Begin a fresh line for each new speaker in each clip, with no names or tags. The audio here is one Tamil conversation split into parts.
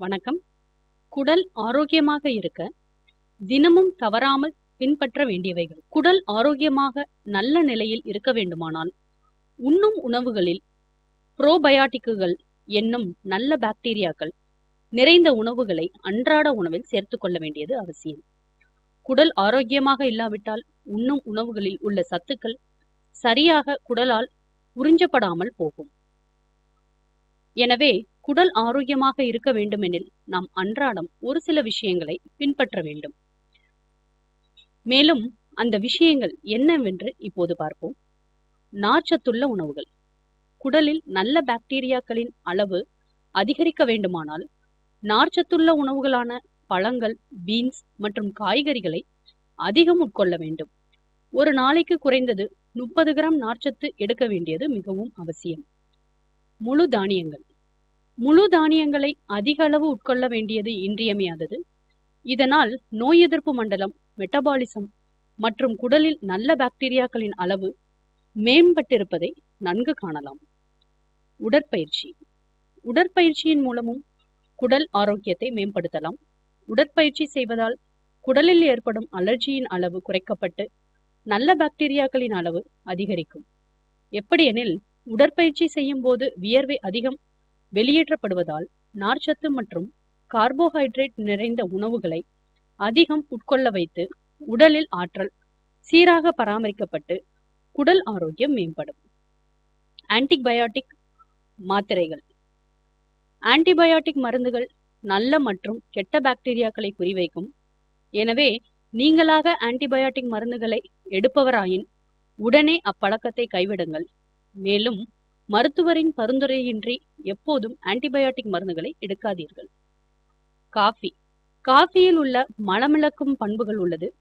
வணக்கம். குடல் ஆரோக்கியமாக இருக்க தினமும் தவறாமல் பின்பற்ற வேண்டியவைகள். குடல் ஆரோக்கியமாக நல்ல நிலையில் இருக்க வேண்டுமானால் உண்ணும் உணவுகளில் புரோபயாட்டிக்குகள் என்னும் நல்ல பாக்டீரியாக்கள் நிறைந்த உணவுகளை அன்றாட உணவில் சேர்த்து கொள்ள வேண்டியது அவசியம். குடல் ஆரோக்கியமாக இல்லாவிட்டால் உண்ணும் உணவுகளில் உள்ள சத்துக்கள் சரியாக குடலால் உறிஞ்சப்படாமல் போகும். எனவே குடல் ஆரோக்கியமாக இருக்க வேண்டுமெனில் நாம் அன்றாடம் ஒரு சில விஷயங்களை பின்பற்ற வேண்டும். மேலும் அந்த விஷயங்கள் என்னவென்று இப்போது பார்ப்போம். நார்ச்சத்துள்ள உணவுகள். குடலில் நல்ல பாக்டீரியாக்களின் அளவு அதிகரிக்க வேண்டுமானால் நார்ச்சத்துள்ள உணவுகளான பழங்கள் பீன்ஸ் மற்றும் காய்கறிகளை அதிகம் உட்கொள்ள வேண்டும். ஒரு நாளைக்கு குறைந்தது முப்பது கிராம் நார்ச்சத்து எடுக்க வேண்டியது மிகவும் அவசியம். முழு தானியங்கள். முழு தானியங்களை அதிக அளவு உட்கொள்ள வேண்டியது இன்றியமையாதது. இதனால் நோய் எதிர்ப்பு மண்டலம் மெட்டபாலிசம் மற்றும் குடலில் நல்ல பாக்டீரியாக்களின் அளவு மேம்பட்டிருப்பதை நன்கு காணலாம். உடற்பயிற்சி. உடற்பயிற்சியின் மூலமும் குடல் ஆரோக்கியத்தை மேம்படுத்தலாம். உடற்பயிற்சி செய்வதால் குடலில் ஏற்படும் அலர்ஜியின் அளவு குறைக்கப்பட்டு நல்ல பாக்டீரியாக்களின் அளவு அதிகரிக்கும். எப்படியெனில் உடற்பயிற்சி செய்யும் போது வியர்வை அதிகம் வெளியேற்றப்படுவதால் நார்ச்சத்து மற்றும் கார்போஹைட்ரேட் நிறைந்த உணவுகளை அதிகம் உட்கொள்ள வைத்து உடலில் ஆற்றல் சீராக பராமரிக்கப்பட்டு குடல் ஆரோக்கியம் மேம்படும். ஆன்டிபயோட்டிக் மாத்திரைகள். ஆன்டிபயாட்டிக் மருந்துகள் நல்ல மற்றும் கெட்ட பாக்டீரியாக்களை குறிவைக்கும். எனவே நீங்களாக ஆன்டிபயாட்டிக் மருந்துகளை எடுப்பவராயின் உடனே அப்பழக்கத்தை கைவிடுங்கள். மேலும் மருத்துவரின் பரிந்துரையின்றி எப்போதும் ஆன்டிபயாட்டிக் மருந்துகளை எடுக்காதீர்கள். காஃபி. காஃபியில் உள்ள மலமிளக்கும் பண்புகள் உள்ளது.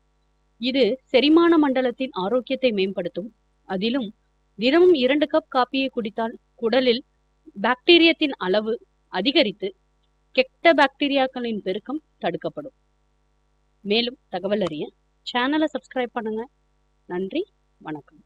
இது செரிமான மண்டலத்தின் ஆரோக்கியத்தை மேம்படுத்தும். அதிலும் தினமும் இரண்டு கப் காப்பியை குடித்தால் குடலில் பாக்டீரியத்தின் அளவு அதிகரித்து கெட்ட பாக்டீரியாக்களின் பெருக்கம் தடுக்கப்படும். மேலும் தகவல் அறிய சேனலை சப்ஸ்கிரைப் பண்ணுங்க. நன்றி. வணக்கம்.